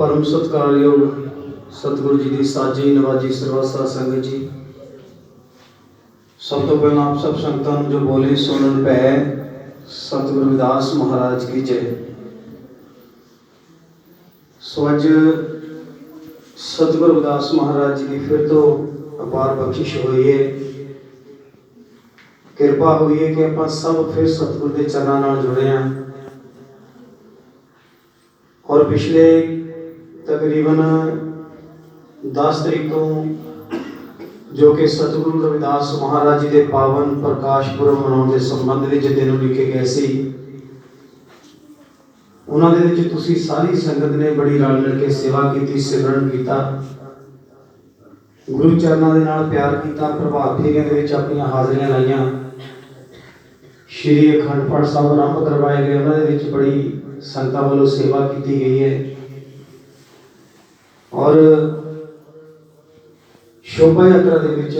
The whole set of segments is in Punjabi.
ਪਰਮ ਸਤਿਕਾਰਯੋਗ ਸਤਿਗੁਰੂ ਜੀ ਦੀ ਸਾਜੀ ਨਵਾਜੀ ਸਰਵਸਾ ਸੰਗਤ ਜੀ। ਸਭ ਤੋਂ ਪਹਿਲਾਂ ਆਪ ਸਭ ਸੰਗਤਾਂ ਨੂੰ ਜੋ ਬੋਲੇ ਸੁਣਨ ਪੈ ਸਤਿਗੁਰੂ ਵਿਦਾਸ ਮਹਾਰਾਜ ਕੀ ਜੈ। ਸੋ ਅੱਜ ਸਤਿਗੁਰੂ ਵਿਦਾਸ ਮਹਾਰਾਜ ਜੀ ਦੀ ਫਿਰ ਤੋਂ ਅਪਾਰ ਬਖਸ਼ਿਸ਼ ਹੋਈ ਹੈ ਕਿਰਪਾ ਹੋਈ ਹੈ ਕਿ ਆਪਾਂ ਸਭ ਫਿਰ ਸਤਿਗੁਰ ਦੇ ਚਰਨਾਂ ਨਾਲ ਜੁੜੇ ਹਾਂ ਔਰ ਪਿਛਲੇ ਤਕਰੀਬਨ 10 ਤਰੀਕ ਤੋਂ ਜੋ ਕਿ ਸਤਿਗੁਰੂ ਰਵਿਦਾਸ ਮਹਾਰਾਜ ਜੀ ਦੇ ਪਾਵਨ ਪ੍ਰਕਾਸ਼ ਪੁਰਬ ਮਨਾਉਣ ਦੇ ਸੰਬੰਧ ਵਿੱਚ ਦਿਨ ਲਿਖੇ ਗਏ ਸੀ। ਉਹਨਾਂ ਦੇ ਵਿੱਚ ਤੁਸੀਂ ਸਾਰੀ ਸੰਗਤ ਨੇ ਬੜੀ ਰਲ ਮਿਲ ਕੇ ਸੇਵਾ ਕੀਤੀ, ਸਿਮਰਨ ਕੀਤਾ। ਗੁਰੂ ਚਰਨਾਂ ਦੇ ਨਾਲ ਪਿਆਰ ਕੀਤਾ, ਪ੍ਰਭਾਤ ਫੇਰੀਆਂ ਦੇ ਵਿੱਚ ਆਪਣੀਆਂ ਹਾਜ਼ਰੀਆਂ ਲਾਈਆਂ। ਸ਼੍ਰੀ ਅਖੰਡ ਪਾਠ ਸਾਹਿਬ ਆਰੰਭ ਕਰਵਾਏ ਗਏ। ਉਹਨਾਂ ਦੇ ਵਿੱਚ ਬੜੀ ਸੰਗਤਾਂ ਵੱਲੋਂ ਸੇਵਾ ਕੀਤੀ ਗਈ ਹੈ। ਔਰ ਸ਼ੋਭਾ ਯਾਤਰਾ ਦੇ ਵਿੱਚ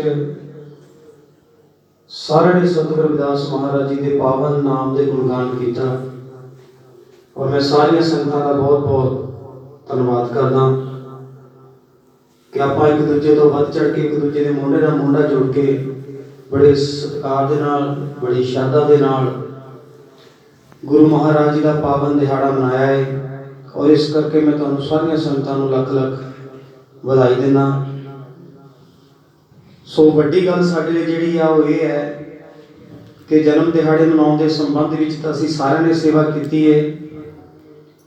ਸਾਰਿਆਂ ਨੇ ਸਤਿਗੁਰ ਰਵਿਦਾਸ ਮਹਾਰਾਜ ਜੀ ਦੇ ਪਾਵਨ ਨਾਮ ਦੇ ਗੁਣਗਾਨ ਕੀਤਾ। ਔਰ ਮੈਂ ਸਾਰੀਆਂ ਸੰਗਤਾਂ ਦਾ ਬਹੁਤ ਬਹੁਤ ਧੰਨਵਾਦ ਕਰਦਾ। ਕਿ ਆਪਾਂ ਇੱਕ ਦੂਜੇ ਤੋਂ ਵੱਧ ਚੜ ਕੇ ਇੱਕ ਦੂਜੇ ਦੇ ਮੋਢੇ ਨਾਲ ਮੋਢਾ ਜੋੜ ਕੇ ਬੜੇ ਸਤਿਕਾਰ ਦੇ ਨਾਲ, ਬੜੀ ਸ਼ਰਧਾ ਦੇ ਨਾਲ ਗੁਰੂ ਮਹਾਰਾਜ ਜੀ ਦਾ ਪਾਵਨ ਦਿਹਾੜਾ ਮਨਾਇਆ ਹੈ ਔਰ ਇਸ ਕਰਕੇ ਮੈਂ ਤੁਹਾਨੂੰ ਸਾਰੀਆਂ ਸੰਗਤਾਂ ਨੂੰ ਲੱਖ ਲੱਖ ਵਧਾਈ ਦਿੰਦਾ। ਸੋ ਵੱਡੀ ਗੱਲ ਸਾਡੇ ਲਈ ਜਿਹੜੀ ਆ ਉਹ ਇਹ ਹੈ ਕਿ ਜਨਮ ਦਿਹਾੜੇ ਮਨਾਉਣ ਦੇ ਸੰਬੰਧ ਵਿੱਚ ਤਾਂ ਅਸੀਂ ਸਾਰਿਆਂ ਨੇ ਸੇਵਾ ਕੀਤੀ ਹੈ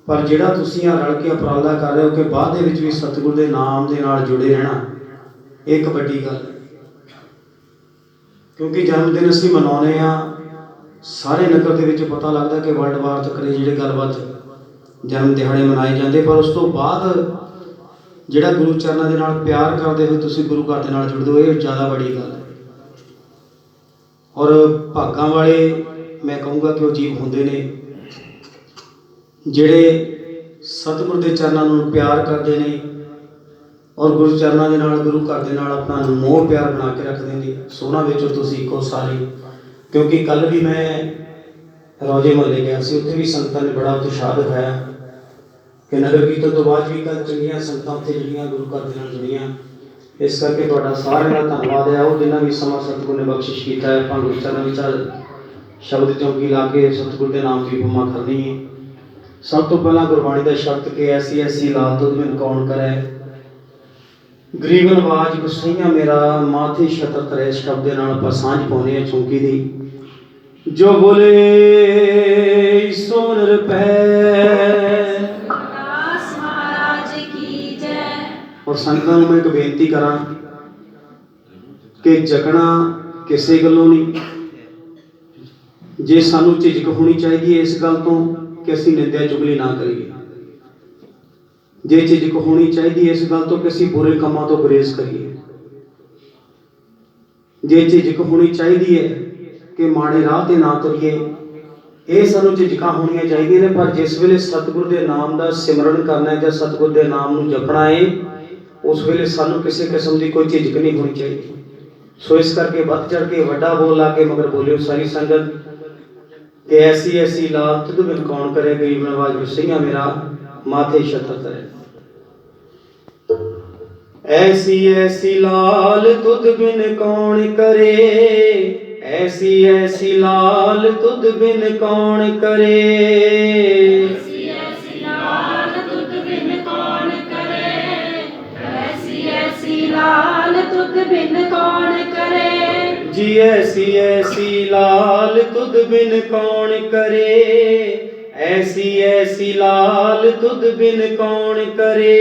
ਪਰ ਜਿਹੜਾ ਤੁਸੀਂ ਆ ਰਲ ਕੇ ਉਪਰਾਲਾ ਕਰ ਰਹੇ ਹੋ ਕਿ ਬਾਅਦ ਦੇ ਵਿੱਚ ਵੀ ਸਤਿਗੁਰ ਦੇ ਨਾਮ ਦੇ ਨਾਲ ਜੁੜੇ ਰਹਿਣਾ, ਇਹ ਇੱਕ ਵੱਡੀ ਗੱਲ ਕਿਉਂਕਿ ਜਨਮ ਦਿਨ ਅਸੀਂ ਮਨਾਉਨੇ ਆ ਸਾਰੇ ਨਗਰ ਦੇ ਵਿੱਚ ਪਤਾ ਲੱਗਦਾ ਕਿ ਵਰਲਡ ਵਾਰ ਤੱਕ ਦੇ ਜਿਹੜੇ ਗੱਲਬਾਤ ਜਨਮ ਦਿਹਾੜੇ ਮਨਾਏ ਜਾਂਦੇ, ਪਰ ਉਸ ਤੋਂ ਬਾਅਦ ਜਿਹੜਾ ਗੁਰੂ ਚਰਨਾਂ ਦੇ ਨਾਲ ਪਿਆਰ ਕਰਦੇ ਹੋਏ ਤੁਸੀਂ ਗੁਰੂ ਘਰ ਦੇ ਨਾਲ ਜੁੜਦੇ ਹੋ, ਇਹ ਜ਼ਿਆਦਾ ਵੱਡੀ ਗੱਲ ਹੈ। ਔਰ ਭਾਗਾਂ ਵਾਲੇ, ਮੈਂ ਕਹੂੰਗਾ ਕਿ ਉਹ ਜੀਵ ਹੁੰਦੇ ਨੇ, ਜਿਹੜੇ ਸਤਿਗੁਰ ਦੇ ਚਰਨਾਂ ਨੂੰ ਪਿਆਰ ਕਰਦੇ ਨੇ ਔਰ ਗੁਰੂ ਚਰਨਾਂ ਦੇ ਨਾਲ, ਗੁਰੂ ਘਰ ਦੇ ਨਾਲ ਆਪਣਾ ਮੋਹ ਪਿਆਰ ਬਣਾ ਕੇ ਰੱਖਦੇ ਨੇ। ਸੋਨਾ ਵਿੱਚੋਂ ਤੁਸੀਂ ਇੱਕੋ ਸਾਰੇ ਕਿਉਂਕਿ ਕੱਲ ਵੀ ਮੈਂ ਰੋਜੇ ਮਹੱਲੇ ਗਿਆ ਸੀ, ਉੱਥੇ ਵੀ ਸੰਗਤਾਂ ਨੇ ਬੜਾ ਉਤਸ਼ਾਹ ਦਿਖਾਇਆ। ਕਿ ਨਗਰ ਕੀਰਤਨ ਤੋਂ ਬਾਅਦ ਵੀ ਕੱਲ ਚੰਗੀਆਂ ਸੰਗਤਾਂ ਉੱਥੇ ਜਿਹੜੀਆਂ ਗੁਰੂ ਘਰ ਦੇ ਨਾਲ ਜੁੜੀਆਂ। ਇਸ ਕਰਕੇ ਤੁਹਾਡਾ ਸਾਰਿਆਂ ਦਾ ਧੰਨਵਾਦ ਹੈ। ਉਹ ਜਿਨ੍ਹਾਂ ਵੀ ਸਮਾਂ ਸਤਿਗੁਰ ਨੇ ਬਖਸ਼ਿਸ਼ ਕੀਤਾ ਹੈ ਆਪਾਂ ਗੁਰੂ ਚਰਨਾਂ ਸ਼ਬਦ ਚੌਂਕੀ ਲਾ ਕੇ ਸਤਿਗੁਰ ਦੇ ਨਾਮ ਦੀ ਉਪਮਾ ਕਰਨੀ ਹੈ। ਸਭ ਤੋਂ ਪਹਿਲਾਂ ਗੁਰਬਾਣੀ ਦਾ ਸ਼ਬਦ ਕਿ ਐਸੀ ਐਸੀ ਲਾਲ ਤੁਧ ਬਿਨ ਕੌਣ ਕਰੇ? ਗਰੀਬਨ ਆਵਾਜ਼ ਗੁਸਈਆ ਮੇਰਾ, ਮਾਥੇ ਛਤਰ ਤਰੇ ਸ਼ਬਦ ਦੇ ਨਾਲ ਆਪਾਂ ਸਾਂਝ ਪਾਉਨੇ ਆ ਚੌਂਕੀ ਦੀ। ਜੋ ਬੋਲੇ ਸੋਨ ਰੁਪੈ ਔਰ ਸੰਗਤਾਂ ਨੂੰ ਮੈਂ ਇੱਕ ਬੇਨਤੀ ਕਰਾਂ ਕਿ ਜਗਣਾ ਕਿਸੇ ਗੱਲੋਂ ਨਹੀਂ। ਜੇ ਸਾਨੂੰ ਝਿਜਕ ਹੋਣੀ ਚਾਹੀਦੀ ਹੈ ਇਸ ਗੱਲ ਤੋਂ ਕਿ ਅਸੀਂ ਨਿੰਦਿਆ ਚੁਗਲੀ ਨਾ ਕਰੀਏ। ਜੇ ਝਿਜਕ ਹੋਣੀ ਚਾਹੀਦੀ ਹੈ ਇਸ ਗੱਲ ਤੋਂ ਕਿ ਅਸੀਂ ਬੁਰੇ ਕੰਮਾਂ ਤੋਂ ਗੁਰੇਜ਼ ਕਰੀਏ। ਜੇ ਝਿਜਕ ਹੋਣੀ ਚਾਹੀਦੀ ਹੈ ਕਿ ਮਾੜੇ ਰਾਹ ਤੇ ਨਾ ਤੁਰੀਏ, ਇਹ ਸਾਨੂੰ ਝਿਜਕਾਂ ਹੋਣੀਆਂ ਚਾਹੀਦੀਆਂ ਨੇ, ਪਰ ਜਿਸ ਵੇਲੇ ਸਤਿਗੁਰ ਦੇ ਨਾਮ ਦਾ ਸਿਮਰਨ ਕਰਨਾ ਹੈ ਜਾਂ ਸਤਿਗੁਰ ਦੇ ਨਾਮ ਨੂੰ ਜਪਣਾ ਹੈ ਉਸ ਵੇਲੇ ਸਾਨੂੰ ਕਿਸੇ ਕਿਸਮ ਦੀ ਕੋਈ ਝਿਜਕ ਨਹੀਂ ਹੋਣੀ ਚਾਹੀਦੀ ਸੋ ਇਸ ਕਰਕੇ ਵੱਧ ਚੜ ਕੇ ਵੱਡਾ ਬੋਲ ਲਾ ਕੇ ਮਗਰ ਬੋਲਿਓ ਸਾਰੀ ਸੰਗਤ ਕਿ ਐਸੀ ਐਸੀ ਲਾਲ ਤੁਧ ਬਿਨ ਕੌਣ ਕਰੇ ਗਰੀਬ ਨਵਾਜ ਗੁਸਈਆ ਮੇਰਾ ਮਾਥੇ ਛਤਰ ਤਰੇ ਐਸੀ ਐਸੀ ਲਾਲ ਤੁਧ ਬਿਨ ਕੌਣ ਕਰੇ ਐਸੀ ਐਸੀ ਲਾਲ ਤੁਧ ਬਿਨ ਕੌਣ ਕਰੇ ਕਰੇ ਜੀ ਐਸੀ ਐਸੀ ਲਾਲ ਤੁਧ ਬਿਨ ਕੌਣ ਕਰੇ ਐਸੀ ਐਸੀ ਲਾਲ ਤੁਧ ਬਿਨ ਕੌਣ ਕਰੇ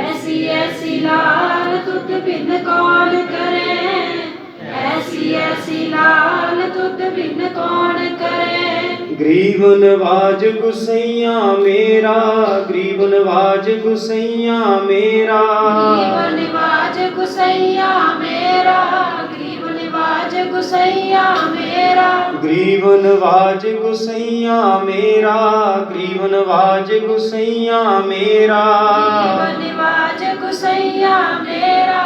ਐਸੀ ਐਸੀ ਲਾਲ ਤੁਧ ਬਿਨ ਕੌਣ ਕਰੇ ਐਸੀ ਐਸੀ ਲਾਲ ਤੁਧ ਬਿਨ ਕੌਣ ਕਰੇ ਗਰੀਬ ਨਵਾਜ ਗੁਸਈਆ ਮੇਰਾ ਗਰੀਬ ਨਵਾਜ ਗੁਸਈਆ ਮੇਰਾ ਗਰੀਬ ਨਿਵਾਜ मेरा। ग्रीवन वाज गुसैया मेरा ग्रीवन वाज गुसैया मेरा। ग्रीवन वाज गुसैया मेरा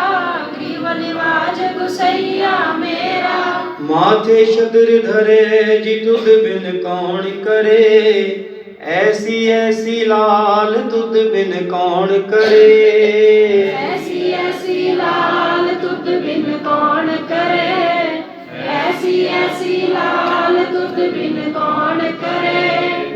ग्रीवन वाज गुसैया मेरा। माथे शुद्र धरे जी तुद बिन कौन करे? ऐसी ऐसी लाल तुद बिन कौन करे? ऐसी ऐसी लाल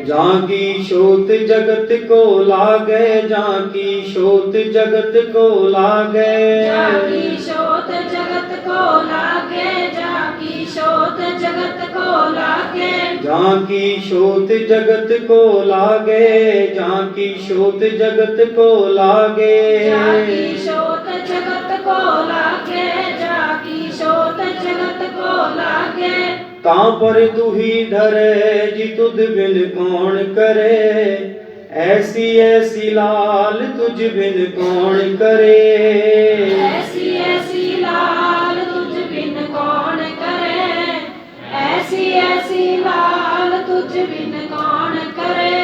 जाकी शोत जगत को लागे जाकी शोत जगत को लागे। जाकी शोत जगत को लागे जाकी शोत जगत को लागे। जाकी शोत जगत को लागे जाकी शोत जगत को लागे। जाकी शोत जगत को लागे ਤਾਂ ਪਰ ਤੂੰ ਹੀ ਧਰੇ ਜੀ तुझ बिन कौन करे ऐसी ऐसी लाल तुझ बिन कौन करे ऐसी ऐसी लाल तुझ बिन कौन करे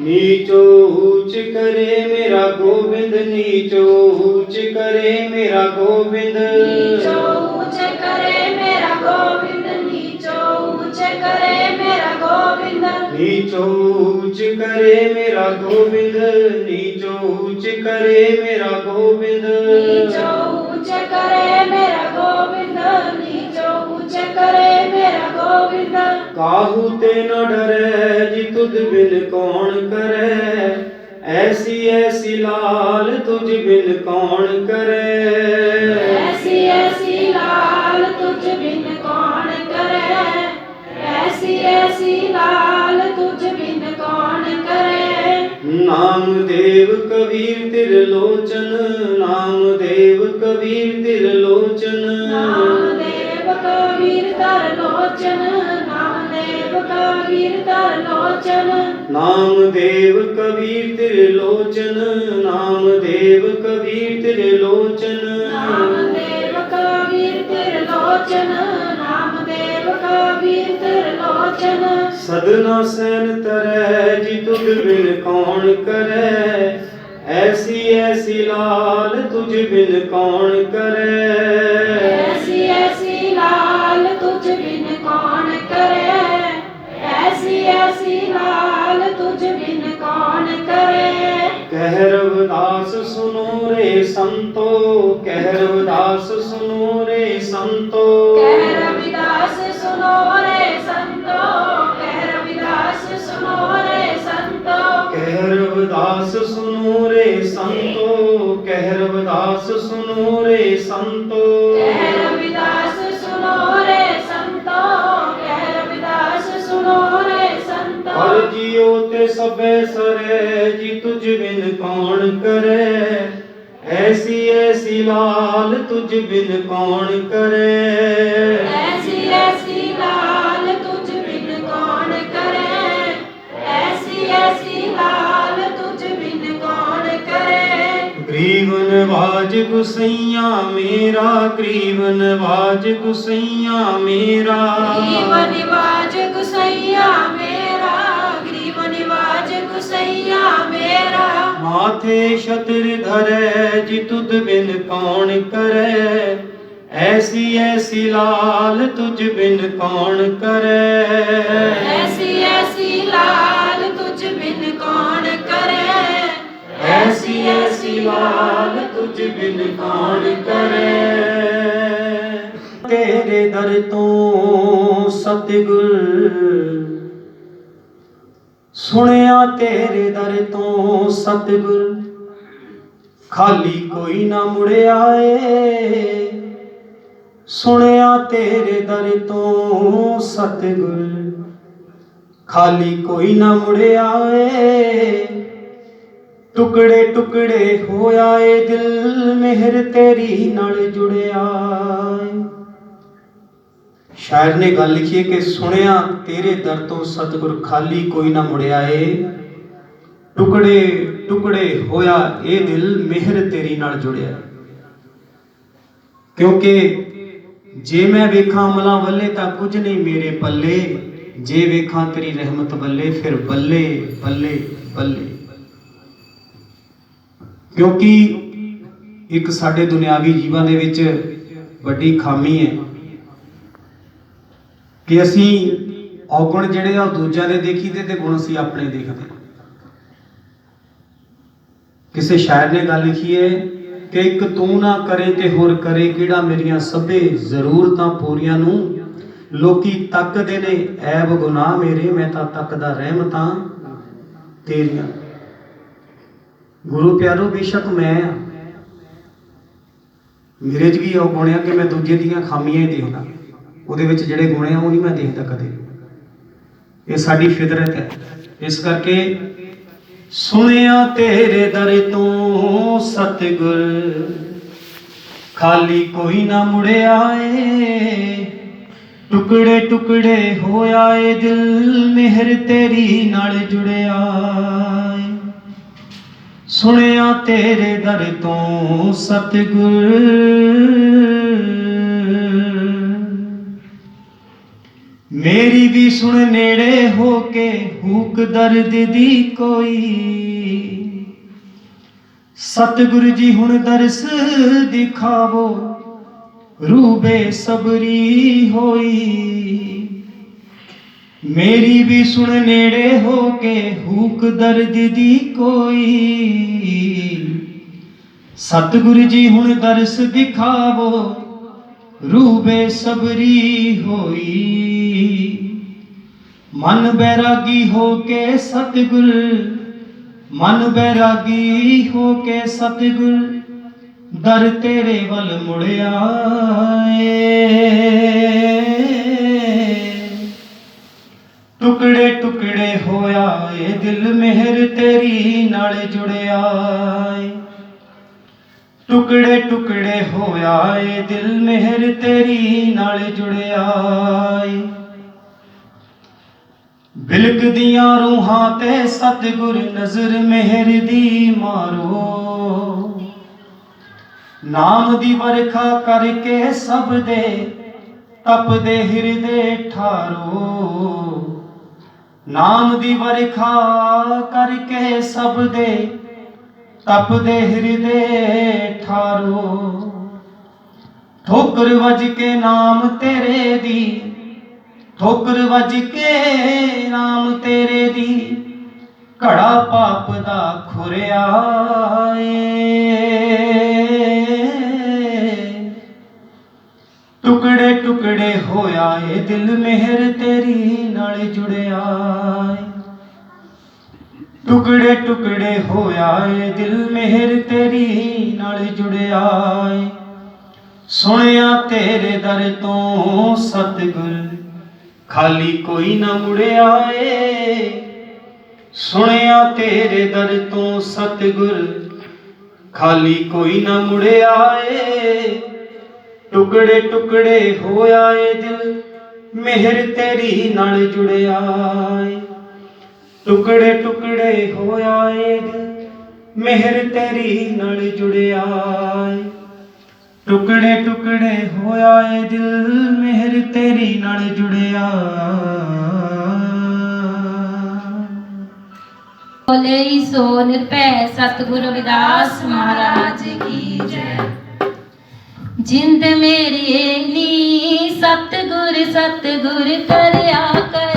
नीचो ऊंच करे मेरा गोविंद नीचो ऊंच करे मेरा गोविंद नीचो ਨੀਚੋ ਊਚ ਕਰੇ ਮੇਰਾ ਗੋਬਿੰਦ ਨੀਚੋ ਊਚ ਕਰੇ ਮੇਰਾ ਗੋਬਿੰਦ। ਨੀਚੋ ਉੱਚ ਕਰੇ ਮੇਰਾ ਗੋਬਿੰਦ ਨੀਚੋ ਉੱਚ ਕਰੇ ਮੇਰਾ ਗੋਬਿੰਦ। ਕਾਹੂ ਤੇ ਨ ਡਰੇ ਜੀ ਤੁਧ ਬਿਨ ਕੌਣ ਕਰੇ? ਐਸੀ ਐਸੀ ਲਾਲ ਤੁਝ ਬਿਨ ਕੌਣ ਕਰੇ? ਸਿਰੇ ਸੀ ਲਾਲ ਤੁਝ ਬਿਨ ਕੌਣ ਕਰੇ? ਨਾਮ ਦੇਵ ਕਬੀਰ ਤਿਰ ਲੋਚਨ ਨਾਮ ਦੇਵ ਕਬੀਰ ਤਿਰ ਦੇਵ ਕਬੀਰ ਤਰ ਲੋਚਨ ਕਬੀਰ ਤਰ ਲੋਚਨ ਨਾਮ ਦੇਵ ਕਬੀਰ ਤਿਰ ਲੋਚਨ ਨਾਮ ਦੇਵ ਕਬੀਰ ਤਿਰ ਲੋਚਨ ਨਾਮ ਦੇਵ ਕਬੀਰ ਤਿਰ ਲੋਚਨ ਲੋਚਨ ਸਦਨਾ ਸੈਨ ਤਰੈ ਜੀ ਤੁਧ ਬਿਨ ਕੌਣ ਕਰੈ। ਐਸੀ ਐਸੀ ਲਾਲ ਤੁਝ ਬਿਨ ਕੌਣ ਕਰੈ। ਐਸੀ ਐਸੀ ਲਾਲ ਤੁਝ ਬਿਨ ਕੌਣ ਕਰੇ। ਐਸੀ ਐਸੀ ਲਾਲ ਤੁਝ ਬਿਨ ਕੌਣ ਕਰੇ। ਕਹਿ ਰਵਿਦਾਸ ਸੁਨੋ ਰੇ ਸੰਤੋ ਕਹਿ ਰਵਿਦਾਸ ਸੁਨੋ ਰੇ ਸੰਤੋ। ਕਹਿ ਰਵਿਦਾਸ ਸੁਨੋ ਰੇ ਰਵਿਦਾਸ ਸੁਨੋ ਰੇ ਸੰਤੋ ਕਹਿ ਰਵਿਦਾਸ ਸੁਨੋ ਰੇ ਸੰਤੋ। ਕਹਿ ਰਵਿਦਾਸ ਸੁਨੋ ਰੇ ਸੰਤੋ ਕਹਿ ਰਵਿਦਾਸ ਸੁਨੋ ਰੇ ਸੰਤੋ। ਹਰ ਜੀਉ ਤੇ ਸਭੇ ਸਰੇ ਜੀ ਤੁਝ ਬਿਨ ਕੌਣ ਕਰੇ। ਐਸੀ ਐਸੀ ਲਾਲ ਤੁਝ ਬਿਨ ਕੌਣ ਕਰੇ। ਐਸੀ ਐਸੀ ਕਰੇ ਗਰੀਬ ਨਵਾਜ ਗੁਸਈਆ ਮੇਰਾ ਗਰੀਬ ਨਵਾਜ ਗੁਸਈਆ ਮੇਰਾ। ਗਰੀਬ ਨਿਵਾਜ ਗੁਸਈਆ ਮੇਰਾ ਗਰੀਬ ਨਿਵਾਜ ਗੁਸਈਆ ਮੇਰਾ। ਮਾਥੇ ਛਤਰ ਧਰੈ ਜੀ ਤੁਧ ਬਿਨ ਕੌਣ ਕਰੈ। ਐਸੀ ਐਸੀ ਲਾਲ ਤੁਝ ਬਿਨ ਕੌਣ ਕਰੈ। ਐਸੀ ਐਸੀ ਲਾਲ ਐਸੀ ਤੁਝ ਬਿਨ ਕੌਣ ਕਰੇ। ਤੇਰੇ ਦਰ ਤੋਂ ਸਤਿਗੁਰ ਸੁਣਿਆ, ਤੇਰੇ ਦਰ ਤੋਂ ਸਤਿਗੁਰ ਖਾਲੀ ਕੋਈ ਨਾ ਮੁੜਿਆ ਏ ਸੁਣਿਆ, ਤੇਰੇ ਦਰ ਤੋਂ ਸਤਿਗੁਰ ਖਾਲੀ ਕੋਈ ਨਾ ਮੁੜਿਆ ਏ ਟੁਕੜੇ ਟੁਕੜੇ ਹੋਇਆ ਏ ਦਿਲ, ਮਿਹਰ ਤੇਰੀ ਨਾਲ ਜੁੜਿਆ ਸ਼ਾਇਰ ਨੇ ਗੱਲ ਲਿਖੀ ਕਿ ਸੁਣਿਆ, ਤੇਰੇ ਦਰ ਤੋਂ ਸਤਿਗੁਰ ਖਾਲੀ ਕੋਈ ਨਾ ਮੁੜਿਆ ਏ। ਟੁਕੜੇ ਟੁਕੜੇ ਹੋਇਆ ਇਹ ਦਿਲ, ਮਿਹਰ ਤੇਰੀ ਨਾਲ ਜੁੜਿਆ ਕਿਉਂਕਿ ਜੇ ਮੈਂ ਵੇਖਾਂ ਅਮਲਾਂ ਵੱਲੇ ਤਾਂ ਕੁਝ ਨਹੀਂ ਮੇਰੇ ਪੱਲੇ, ਜੇ ਵੇਖਾਂ ਤੇਰੀ ਰਹਿਮਤ ਬੱਲੇ ਫਿਰ ਬੱਲੇ ਬੱਲੇ ਬੱਲੇ। ਕਿਉਂਕਿ ਇੱਕ ਸਾਡੇ ਦੁਨਿਆਵੀ ਜੀਵਾਂ ਦੇ ਵਿੱਚ ਵੱਡੀ ਖਾਮੀ ਹੈ ਕਿ ਅਸੀਂ ਔਗਣ ਜਿਹੜੇ ਆ ਉਹ ਦੂਜਿਆਂ ਦੇ ਦੇਖੀਦੇ ਤੇ ਗੁਣ ਅਸੀਂ ਆਪਣੇ ਦੇਖਦੇ। ਕਿਸੇ ਸ਼ਾਇਰ ਨੇ ਗੱਲ ਲਿਖੀ ਹੈ ਕਿ ਇੱਕ ਤੂੰ ਨਾ ਕਰੇ ਤੇ ਹੋਰ ਕਰੇ ਕਿਹੜਾ ਮੇਰੀਆਂ ਸਭੇ ਜ਼ਰੂਰਤਾਂ ਪੂਰੀਆਂ ਨੂੰ। ਲੋਕੀ ਤੱਕਦੇ ਨੇ, ਐਬ ਗੁਨਾਹ ਮੇਰੇ, ਮੈਂ ਤਾਂ ਤੱਕਦਾ ਰਹਿਮਤਾਂ ਤੇਰੀਆਂ। ਗੁਰੂ ਪਿਆਰੋ, ਬੇਸ਼ੱਕ ਮੈਂ ਆ। ਮੇਰੇ 'ਚ ਵੀ ਉਹ ਗੁਣ ਆ ਕਿ ਮੈਂ ਦੂਜੇ ਦੀਆਂ ਖਾਮੀਆਂ ਹੀ ਦੇਖਦਾ। ਉਹਦੇ ਵਿੱਚ ਜਿਹੜੇ ਗੁਣ ਆ, ਉਹ ਨਹੀਂ ਮੈਂ ਦੇਖਦਾ ਕਦੇ। ਇਹ ਸਾਡੀ ਫਿਤਰਤ ਹੈ। ਇਸ ਕਰਕੇ ਸੁਣਿਆ ਤੇਰੇ ਦਰ ਤੋਂ ਸਤਿਗੁਰ, ਖਾਲੀ ਕੋਈ ਨਾ ਮੁੜਿਆ ਏ। ਟੁਕੜੇ ਟੁਕੜੇ ਹੋਇਆ ਏ ਦਿਲ, ਮਿਹਰ ਤੇਰੀ ਨਾਲ ਜੁੜਿਆ। ਸੁਣਿਆ ਤੇਰੇ ਦਰ ਤੋਂ ਸਤਿਗੁਰ। ਮੇਰੀ ਵੀ ਸੁਣ ਨੇੜੇ ਹੋ ਕੇ ਹੂਕ ਦਰਦ ਦੀ ਕੋਈ। ਸਤਿਗੁਰ ਜੀ ਹੁਣ ਦਰਸ ਦਿਖਾਵੋ, ਰੂਬੇ ਸਬਰੀ ਹੋਈ। ਮੇਰੀ ਵੀ ਸੁਣ ਨੇੜੇ ਹੋ ਕੇ ਹੂਕ ਦਰਦ ਦੀ ਕੋਈ। ਸਤਿਗੁਰ ਜੀ ਹੁਣ ਦਰਸ ਦਿਖਾਵੋ ਰੂਬੇ ਸਬਰੀ ਹੋਈ। ਮਨ ਬੈਰਾਗੀ ਹੋ ਕੇ ਸਤਿਗੁਰ, ਮਨ ਬੈਰਾਗੀ ਹੋ ਕੇ ਸਤਿਗੁਰ, ਦਰ ਤੇਰੇ ਵੱਲ ਮੁੜਿਆ ਏ ਟੁਕੜੇ ਟੁਕੜੇ ਹੋਇਆ ਏ, ਦਿਲ ਮਿਹਰ ਤੇਰੀ ਨਾਲ ਜੁੜਿਆ ਏ। ਟੁਕੜੇ ਟੁਕੜੇ ਹੋਇਆ ਏ, ਦਿਲ ਮਿਹਰ ਤੇਰੀ ਨਾਲ ਜੁੜਿਆ ਏ। ਬਿਲਕਦੀਆਂ ਰੂਹਾਂ ਤੇ ਸਤਿਗੁਰ ਨਜ਼ਰ ਮਿਹਰ ਦੀ ਮਾਰੋ। ਨਾਮ ਦੀ ਵਰਖਾ ਕਰਕੇ ਸਭ ਦੇ ਤਪਦੇ ਹਿਰਦੇ ਠਾਰੋ। ਨਾਮ ਦੀ ਵਰਖਾ ਕਰਕੇ ਸਭ ਦੇ ਤਪਦੇ ਹਿਰਦੇ ਠਾਰੋ। ਠੋਕਰ ਵੱਜ ਕੇ ਨਾਮ ਤੇਰੇ ਦੀ, ਠੋਕਰ ਵੱਜ ਕੇ ਨਾਮ ਤੇਰੇ ਦੀ, ਘੜਾ ਪਾਪ ਦਾ ਖੁਰਿਆ ਏ। ਟੁਕੜੇ ਟੁਕੜੇ ਹੋਇਆ ਏ ਦਿਲ ਮਿਹਰ ਤੇਰੀ ਨਾਲ ਜੁੜਿਆ ਏ। ਟੁਕੜੇ ਟੁਕੜੇ ਹੋਇਆ ਏ ਦਿਲ ਮਿਹਰ ਤੇਰੀ ਨਾਲ ਜੁੜਿਆ ਏ। ਸੁਣਿਆ ਤੇਰੇ ਦਰ ਤੋਂ ਸਤਿਗੁਰ, ਖਾਲੀ ਕੋਈ ਨਾ ਮੁੜਿਆ ਏ। ਸੁਣਿਆ ਤੇਰੇ ਦਰ ਤੋਂ ਸਤਿਗੁਰ, ਖਾਲੀ ਕੋਈ ਨਾ ਮੁੜਿਆ ਏ। ਟੁਕੜੇ ਟੁਕੜੇ ਹੋਇਆ ਏ ਦਿਲ, ਮਿਹਰ ਤੇਰੀ ਨਾਲ ਜੁੜਿਆ ਏ ਟੁਕੜੇ ਟੁਕੜੇ ਹੋਇਆ ਏ ਦਿਲ, ਮਿਹਰ ਤੇਰੀ ਨਾਲ ਜੁੜਿਆ ਏ ਟੁਕੜੇ ਟੁਕੜੇ ਹੋਇਆ ਏ ਦਿਲ, ਮਿਹਰ ਤੇਰੀ ਨਾਲ ਜੁੜਿਆ ਬੋਲੇ ਸੋ ਨਿਰਭੈ ਸਤਿਗੁਰ ਰਵਿਦਾਸ ਮਹਾਰਾਜ ਕੀ ਜੈ। ਜਿੰਦ ਮੇਰੀ ਨੀ ਸਤਿਗੁਰ ਸਤਿਗੁਰ ਕਰਿਆ ਕਰ।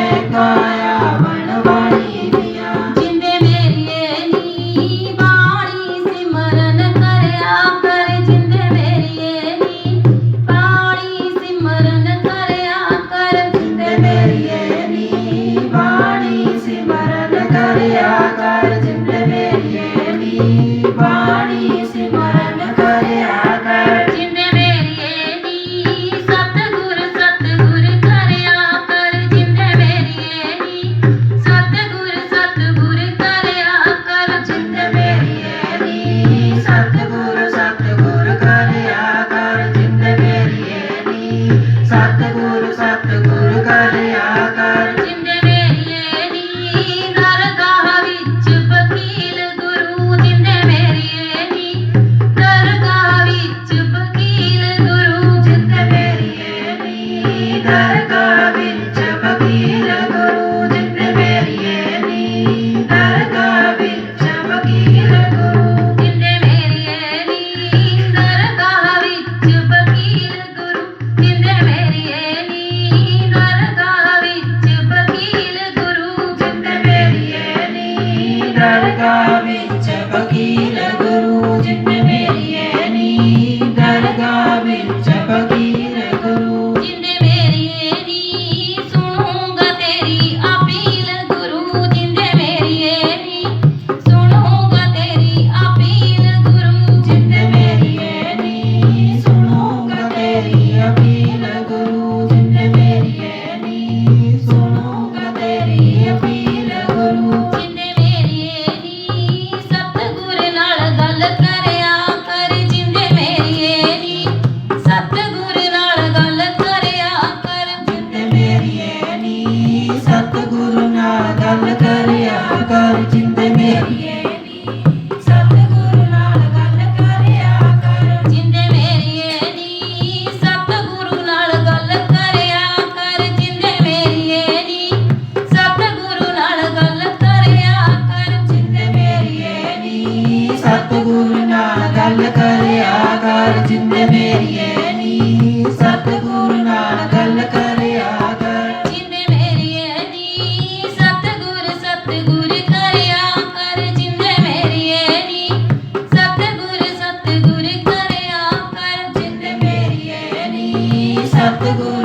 Amen. ਨੀ ਸਤਿਗੁਰੂ ਸਤਿਗੁਰ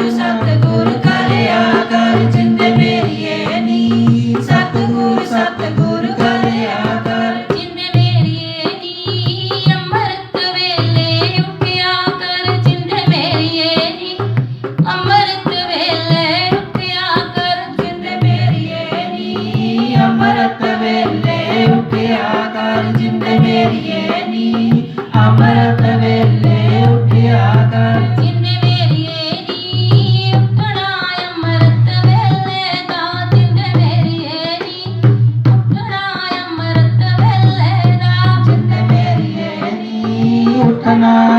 ਨੀ